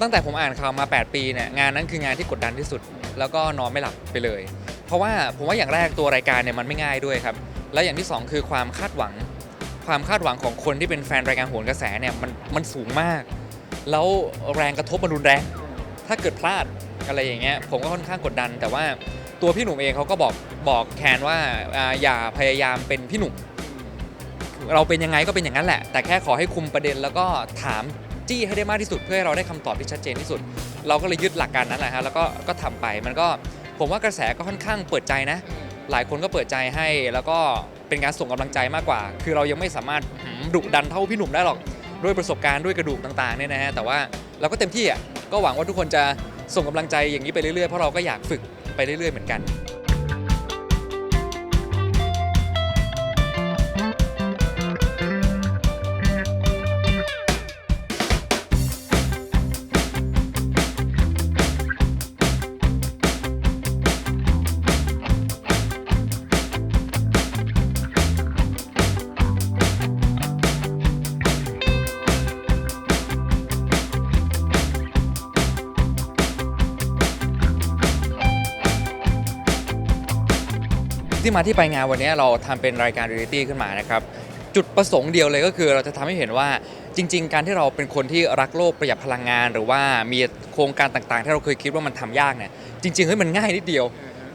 ตั้งแต่ผมอ่านข่าวมา 8 ปีเนี่ยงานนั้นคืองานที่กดดันที่สุด แล้วก็นอนไม่หลับไปเลย เพราะว่าผมว่าอย่างแรกตัวรายการเนี่ยมันไม่ง่ายด้วยครับแล้วอย่างที่สองคือความคาดหวัง ความคาดหวังของคนที่เป็นแฟนรายการโหนกระแสเนี่ยมันมันสูงมาก แล้วแรงกระทบมันรุนแรง ถ้าเกิดพลาดอะไรอย่างเงี้ยผมก็ค่อนข้างกดดัน แต่ว่าตัวพี่หนุ่มเองเขาก็บอกบอกแคนว่าอย่าพยายามเป็นพี่หนุ่มเราเป็นยังไงก็เป็นอย่างนั้นแหละ แต่แค่ขอให้คุมประเด็นแล้วก็ถาม จี้ให้ได้มากที่สุด เพื่อให้เราได้คำตอบที่ชัดเจนที่สุด เราก็เลยยึดหลักการนั้นแหละฮะแล้วก็ก็ทำไปมันก็ผมว่ากระแสก็ค่อนข้างเปิดใจนะ หลายคนก็เปิดใจให้ แล้วก็เป็นการส่งกำลังใจมากกว่า คือเรายังไม่สามารถหืมดุดันเท่าพี่หนุ่มได้หรอกด้วยประสบการณ์ด้วยกระดูกต่างๆเนี่ยนะฮะแต่ว่าเราก็เต็มที่อะก็หวังว่าทุกคนจะส่งกำลังใจอย่างนี้ไปเรื่อยๆเพราะเราก็อยากฝึกไปเรื่อยๆเหมือนกัน ที่มาที่ไปงานวันนี้เราทำเป็นรายการเรียลิตี้ขึ้นมานะครับ จุดประสงค์เดียวเลยก็คือเราจะทำให้เห็นว่าจริง ๆ การที่เราเป็นคนที่รักโลกประหยัดพลังงาน หรือว่ามีโครงการต่างๆ ที่เราเคยคิดว่ามันทำยากเนี่ยจริงๆเฮ้ยมันง่ายนิดเดียว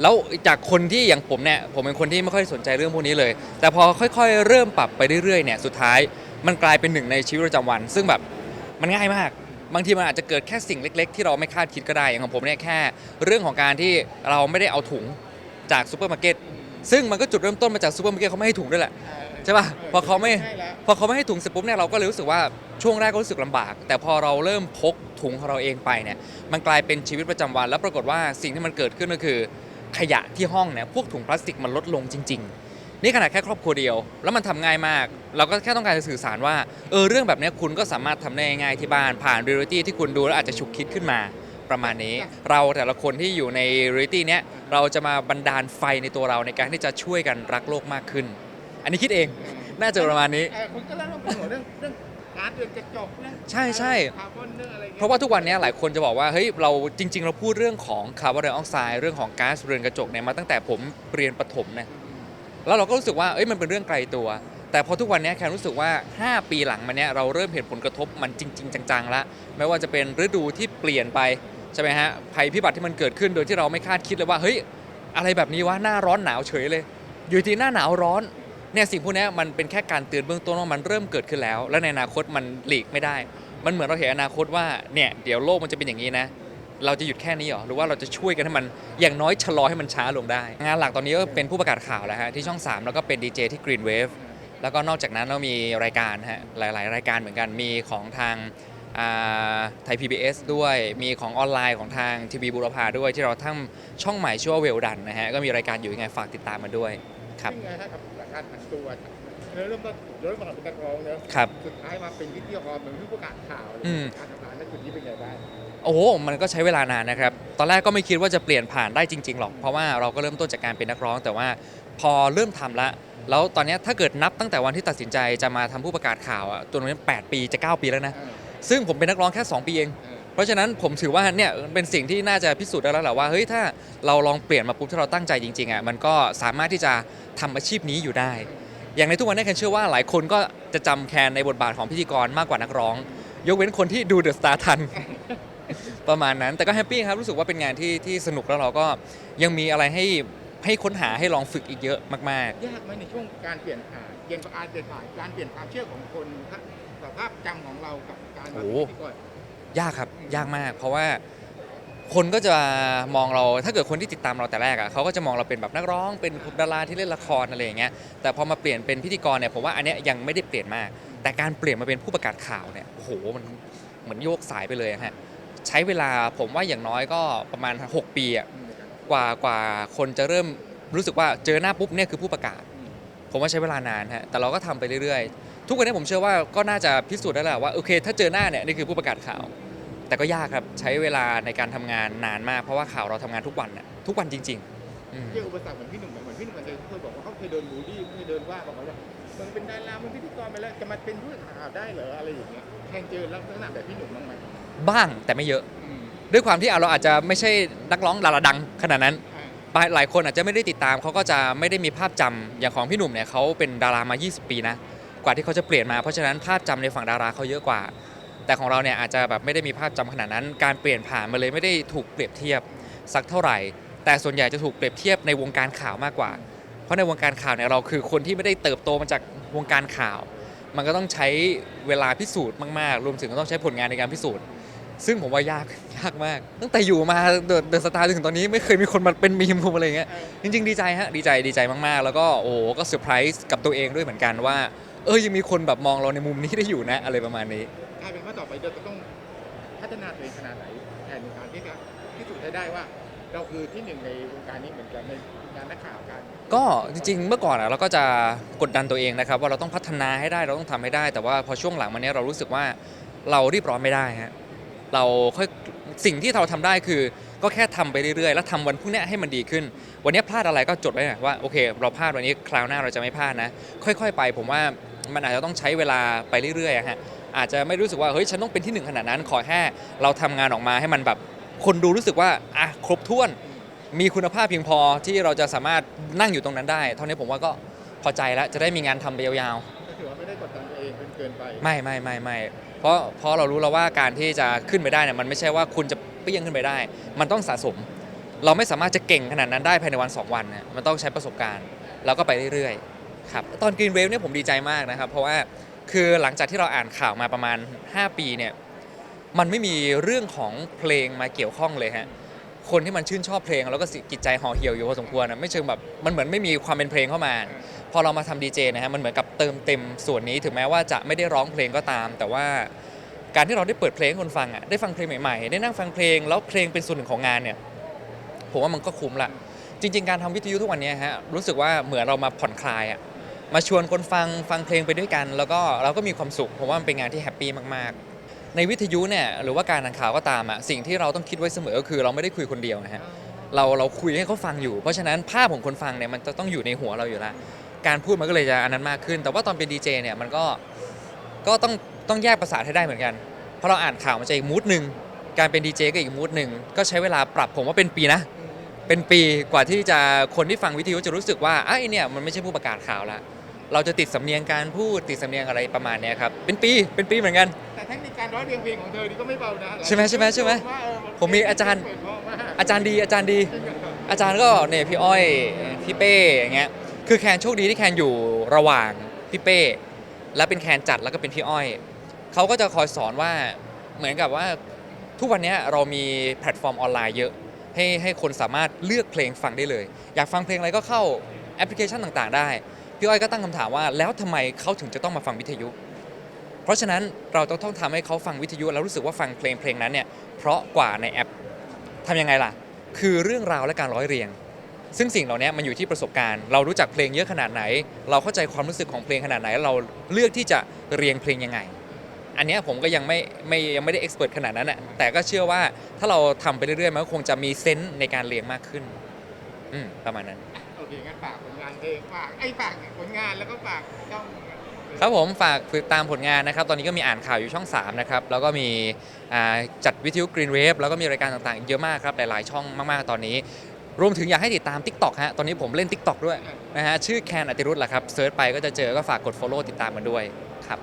แล้วจากคนที่อย่างผมเนี่ยผมเป็นคนที่ไม่ค่อยสนใจเรื่องพวกนี้เลย แต่พอค่อยๆ เริ่มปรับไปเรื่อยๆเนี่ยสุดท้ายมันกลายเป็นหนึ่งในชีวิตประจำวัน ซึ่งแบบมันง่ายมากบางทีมันอาจจะเกิดแค่สิ่งเล็ก ๆ ที่เราไม่คาดคิดก็ได้อย่างของผมเนี่ยแค่ เรื่องของการที่เราไม่ได้เอาถุงจากซูเปอร์มาร์เก็ต ซึ่งมันก็จุดเริ่มต้นมาจากซูเปอร์มาร์เก็ตเขาไม่ให้ถุงด้วยแหละใช่ป่ะพอเขาไม่ใช่แล้ว พอเขาไม่ให้ถุงเสร็จปุ๊บเนี่ยเราก็เลยรู้สึกว่าช่วงแรกก็รู้สึกลำบาก แต่พอเราเริ่มพกถุงของเราเองไปเนี่ยมันกลายเป็นชีวิตประจำวัน แล้วปรากฏว่าสิ่งที่มันเกิดขึ้นก็คือ ขยะที่ห้องเนี่ยพวกถุงพลาสติกมันลดลงจริง ๆ นี่ขนาดแค่ครอบครัวเดียว แล้วมันทำง่ายมาก เราก็แค่ต้องการจะสื่อสารว่าเออเรื่องแบบเนี้ยคุณก็สามารถทำได้ง่ายๆที่บ้านผ่านเรียลิตี้ที่คุณดูแล้วอาจจะฉุกคิดขึ้นมา ประมาณนี้ เราแต่ละคนที่อยู่ในเรียลิตี้เนี้ยเราจะมาบันดาลไฟในตัวเราในการที่จะช่วยกันรักโลกมากขึ้น อันนี้คิดเองน่าจะประมาณนี้ เออคุณก็เล่าเรื่องเรื่องเรื่องการเรือนกระจกเรื่องใช่ใช่ คาร์บอนเรื่องอะไรงี้ยเพราะว่าทุกวันนี้หลายคนจะบอกว่าเฮ้ยเราจริง ๆ เราพูดเรื่องของคาร์บอนไดออกไซด์เรื่องของก๊าซเรือนกระจกเนี่ยมาตั้งแต่ผมเรียนประถมนะแล้วเราก็รู้สึกว่าเอ้ยมันเป็นเรื่องไกลตัว แต่พอทุกวันนี้แค่รู้สึกว่า 5 ปีหลังมาเนี้ยเราเริ่มเห็นผลกระทบมันจริง ๆ จังๆแล้วไม่ว่าจะเป็นฤดูที่เปลี่ยนไป ใช่ไหมฮะภัยพิบัติที่มันเกิดขึ้นโดยที่เราไม่คาดคิดเลยว่าเฮ้ยอะไรแบบนี้วะหน้าร้อนหนาวเฉยเลย อยู่ดีหน้าหนาวร้อนเนี่ยสิ่งพวกนี้มันเป็นแค่การเตือนเบื้องต้นว่ามันเริ่มเกิดขึ้นแล้ว และในอนาคตมันหลีกไม่ได้ มันเหมือนเราเห็นอนาคตว่าเนี่ยเดี๋ยวโลกมันจะเป็นอย่างนี้นะ เราจะหยุดแค่นี้หรอหรือว่าเราจะช่วยกันให้มันอย่างน้อยชะลอให้มันช้าลงได้ งานหลักตอนนี้ก็เป็นผู้ประกาศข่าวแล้วฮะที่ช่อง 3 แล้วก็เป็นดีเจที่ Green Wave แล้วก็นอกจากนั้นเรามีรายการฮะหลาย ๆ รายการเหมือนกันมีของทาง ไทย PBS ด้วย มีของออนไลน์ของทางทีวีบุรพาด้วย ที่เราทำช่องใหม่ชื่อว่าเวลดันนะฮะ ก็มีรายการอยู่ยังไงฝากติดตามมาด้วยครับเป็นไงฮะกับการผันตัวเริ่มต้นเริ่มมาเป็นนักร้องเนอะครับสุดท้ายมาเป็นพิธีกรเป็นผู้ประกาศข่าวอะไรอืมการทำงานในจุดนี้เป็นไงบ้างโอ้โห มันก็ใช้เวลานานนะครับ ตอนแรกก็ไม่คิดว่าจะเปลี่ยนผ่านได้จริง ๆ หรอก เพราะว่าเราก็เริ่มต้นจากการเป็นนักร้อง แต่ว่าพอเริ่มทำละ แล้วตอนเนี้ยถ้าเกิดนับตั้งแต่วันที่ตัดสินใจจะมาทำผู้ประกาศข่าวอะตัวนี้8ปีจะ 9 ปีแล้วนะเออ ซึ่งผมเป็นนักร้องแค่ 2 ปีเองเออเพราะฉะนั้นผมถือว่าเนี่ยเป็นสิ่งที่น่าจะพิสูจน์ได้แล้วแหละว่าเฮ้ยถ้าเราลองเปลี่ยนมาปุ๊บถ้าเราตั้งใจจริงๆอะมันก็สามารถที่จะทำอาชีพนี้อยู่ได้ อย่างในทุกวันนี้แคนเชื่อว่าหลายคนก็จะจำแคนในบทบาทของพิธีกรมากกว่านักร้อง ยกเว้นคนที่ดูเดอะสตาร์ทันประมาณนั้นแต่ก็แฮปปี้ครับรู้สึกว่าเป็นงานที่ที่สนุกแล้วเราก็ยังมีอะไรให้ ให้ค้นหาให้ลองฝึกอีกเยอะมาก ยากไหมในช่วงการเปลี่ยนผ่านเปลี่ยนการเปลี่ยนผ่านการเปลี่ยนความเชื่อของคนสภาพจำของเรากับการมาเป็นพิธีกร ๆ ยากครับ ยากมาก เพราะว่าคนก็จะมองเราถ้าเกิดคนที่ติดตามเราแต่แรกอะเขาก็จะมองเราเป็นแบบนักร้องเป็นดาราที่เล่นละครอะไรอย่างเงี้ยแต่พอมาเปลี่ยนเป็นพิธีกรเนี่ยผมว่าอันเนี้ยยังไม่ได้เปลี่ยนมาก แต่การเปลี่ยนมาเป็นผู้ประกาศข่าวเนี่ยโอ้โหมันเหมือนโยกสายไปเลยอะฮะใช้เวลาผมว่าอย่างน้อยก็ประมาณ 6 ปีอะ กว่ากว่าคนจะเริ่มรู้สึกว่าเจอหน้าปุ๊บเนี่ยคือผู้ประกาศ ผมว่าใช้เวลานานฮะแต่เราก็ทำไปเรื่อยๆ ทุกวันนี้ผมเชื่อว่าก็น่าจะพิสูจน์ได้แหละว่าโอเค ถ้าเจอหน้าเนี่ยนี่คือผู้ประกาศข่าว แต่ก็ยากครับใช้เวลาในการทำงานนานมากเพราะว่าข่าวเราทำงานทุกวันน่ะทุกวันจริงๆอืมเจออุปสรรคเหมือนพี่หนุ่มไหมเหมือนพี่หนุ่มมันเคยบอกว่าเขาเคยโดนบูลลี่เคยโดนว่าบอกว่ามันเป็นดารามันพิธีกรไปแล้วจะมาเป็นผู้ข่าวได้เหรออะไรอย่างเงี้ยแทนเจอลักษณะแบบพี่หนุ่มบ้างไหมบ้างแต่ไม่เยอะอืม ด้วยความที่เราอาจจะไม่ใช่นักร้องดาราดังขนาดนั้นอ่าหลายคนอาจจะไม่ได้ติดตามเขาก็จะไม่ได้มีภาพจำอย่างของพี่หนุ่มเนี่ยเขาเป็นดารามา 20 ปีนะกว่าที่เขาจะเปลี่ยนมาเพราะฉะนั้นภาพจำในฝั่งดาราเขาเยอะกว่า แต่ของเราเนี่ยอาจจะแบบไม่ได้มีภาพจำขนาดนั้น การเปลี่ยนผ่านมาเลยไม่ได้ถูกเปรียบเทียบสักเท่าไหร่ แต่ส่วนใหญ่จะถูกเปรียบเทียบในวงการข่าวมากกว่า เพราะในวงการข่าวเนี่ยเราคือคนที่ไม่ได้เติบโตมาจากวงการข่าว มันก็ต้องใช้เวลาพิสูจน์มากๆ รวมถึงก็ต้องใช้ผลงานในการพิสูจน์ ซึ่งผมว่ายากยากมาก ตั้งแต่อยู่มาเดอะเดอะสตาร์จนถึงตอนนี้ไม่เคยมีคนมาเป็นมีมผมอะไรอย่างเงี้ยเออจริง ๆ ดีใจฮะดีใจดีใจมากๆ แล้วก็โอ้โหก็เซอร์ไพรส์กับตัวเองด้วยเหมือนกันว่า เออยังมีคนแบบมองเราในมุมนี้ได้อยู่นะ อะไรประมาณนี้กลายเป็นว่าต่อไปเราจะต้องพัฒนาตัวเองขนาดไหนแทนในการที่จะพิสูจน์ให้ได้ว่า เราคือที่หนึ่งในวงการนี้เหมือนกันในงานนักข่าวกันก็จริงๆ เมื่อก่อนอะเราก็จะกดดันตัวเองนะครับ ว่าเราต้องพัฒนาให้ได้เราต้องทำให้ได้ แต่ว่าพอช่วงหลังมาเนี้ยเรารู้สึกว่าเรารีบร้อนไม่ได้ฮะ เราค่อยสิ่งที่เราทำได้คือ ก็แค่ทำไปเรื่อยๆ แล้วทำวันพรุ่งเนี้ยให้มันดีขึ้น วันเนี้ยพลาดอะไรก็จดไว้นะว่าโอเค เราพลาดวันนี้คราวหน้าเราจะไม่พลาดนะ ค่อย ๆ ไปผมว่ามันอาจจะต้องใช้เวลาไปเรื่อยๆอะฮะอาจจะไม่รู้สึกว่าเฮ้ยฉันต้องเป็นที่หนึ่งขนาดนั้นขอแค่เราทำงานออกมาให้มันแบบคนดูรู้สึกว่าอะครบถ้วนมีคุณภาพเพียงพอที่เราจะสามารถนั่งอยู่ตรงนั้นได้ เท่านี้ผมว่าก็พอใจแล้วจะได้มีงานทำไปยาวก็ถือว่าไม่ได้กดดันตัวเองจนเกินไปๆไม่ไม่ไม่ไม่ เพราะเพราะเรารู้แล้วว่าการที่จะขึ้นไปได้เนี่ยมันไม่ใช่ว่าคุณจะเปี้ยงขึ้นไปได้ มันต้องสะสม เราไม่สามารถจะเก่งขนาดนั้นได้ภายในวัน 2 วันนะมันต้องใช้ประสบการณ์ แล้วก็ไปเรื่อยๆครับตอนกรีนเวฟเนี่ยผมดีใจมากนะครับ เพราะว่าคือหลังจากที่เราอ่านข่าวมาประมาณ 5 ปีเนี่ยมันไม่มีเรื่องของเพลงมาเกี่ยวข้องเลยฮะ คนที่มันชื่นชอบเพลง แล้วก็จิตใจห่อเหี่ยวอยู่พอสมควรนะไม่เชิงแบบมันเหมือนไม่มีความเป็นเพลงเข้ามา พอเรามาทำดีเจนะฮะมันเหมือนกับเติมเต็มส่วนนี้ถึงแม้ว่าจะไม่ได้ร้องเพลงก็ตาม แต่ว่าการที่เราได้เปิดเพลงให้คนฟังอะได้ฟังเพลงใหม่ๆ ได้นั่งฟังเพลง แล้วเพลงเป็นส่วนหนึ่งของงานเนี่ยผมว่ามันก็คุ้มละจริง ๆ การทำวิทยุทุกวันนี้ฮะรู้สึกว่าเหมือนเรามาผ่อนคลายอะมาชวนคนฟังฟังเพลงไปด้วยกัน แล้วก็เราก็มีความสุขผมว่ามันเป็นงานที่แฮปปี้มากๆ ในวิทยุเนี่ยหรือว่าการอ่านข่าวก็ตามอะสิ่งที่เราต้องคิดไว้เสมอก็คือเราไม่ได้คุยคนเดียวนะฮะเราเราคุยให้เขาฟังอยู่ เพราะฉะนั้นภาพของคนฟังเนี่ยมันจะต้องอยู่ในหัวเราอยู่แล้วการพูดมันก็เลยจะอันนั้นมากขึ้น แต่ว่าตอนเป็นดีเจเนี่ยมันก็ก็ต้องต้องแยกประสาทให้ได้เหมือนกัน เพราะเราอ่านข่าวมันจะอีกมูดหนึ่งการเป็นดีเจก็อีกมูดหนึ่งก็ใช้เวลาปรับผมว่าเป็นปีนะ เป็นปีกว่าที่จะคนที่ฟังวิทยุจะรู้สึกว่าไอ้เนี่ยมันไม่ใช่ผู้ประกาศข่าวละ เราจะติดสำเนียงการพูดติดสำเนียงอะไรประมาณเนี้ยครับเป็นปีเป็นปีเหมือนกัน แต่เทคนิคการร้องเรียงเพลงของเธอนี่ก็ไม่เบานะใช่ไหมใช่ไหมใช่ไหมว่าเออผมมีอาจารย์ เปิดเพะมากอาจารย์ดีอาจารย์ดีจริงเหรออาจารย์ก็เนี่ยพี่อ้อยพี่เป้อย่างเงี้ยคือแคนโชคดีที่แคนอยู่ระหว่างพี่เป้ และเป็นแคนจัดแล้วก็เป็นพี่อ้อยเขาก็จะคอยสอนว่าเหมือนกับว่าทุกวันเนี้ยเรามีแพลตฟอร์มออนไลน์เยอะ ให้ให้คนสามารถเลือกเพลงฟังได้เลย อยากฟังเพลงอะไรก็เข้าแอปพลิเคชันต่างๆ ได้ พี่อ้อยก็ตั้งคำถามว่า แล้วทำไมเขาถึงจะต้องมาฟังวิทยุ เพราะฉะนั้นเราต้องต้องทำให้เขาฟังวิทยุแล้วรู้สึกว่าฟังเพลงเพลงนั้นเนี่ยเพราะกว่าในแอปทำยังไงล่ะ คือเรื่องราวและการร้อยเรียง ซึ่งสิ่งเหล่านี้มันอยู่ที่ประสบการณ์ เรารู้จักเพลงเยอะขนาดไหน เราเข้าใจความรู้สึกของเพลงขนาดไหน เราเลือกที่จะเรียงเพลงยังไง อันนี้ผมก็ยังไม่ไม่ยังไม่ได้เอ็กซ์เพรสขนาดนั้นแหละแต่ก็เชื่อว่าถ้าเราทำไปเรื่อยๆมันก็คงจะมีเซนส์ในการเรียงมากขึ้น อืมประมาณนั้น โอเคงั้นฝากผลงานเพลงฝากไอ้ยฝากผลงานแล้วก็ฝากช่องครับผมฝากติดตามผลงานนะครับ ตอนนี้ก็มีอ่านข่าวอยู่ช่อง 3 นะครับ แล้วก็มีอ่าจัดวิทยุ Green Wave แล้วก็มีรายการต่างๆอีกเยอะมากครับ หลายๆช่องมากๆตอนนี้ รวมถึงอยากให้ติดตาม TikTok ฮะตอนนี้ผมเล่น TikTok ด้วยนะฮะชื่อแคนอติรุธแหละครับเซิร์ชไปก็จะเจอก็ฝากกด Follow ติดตามกันด้วยครับ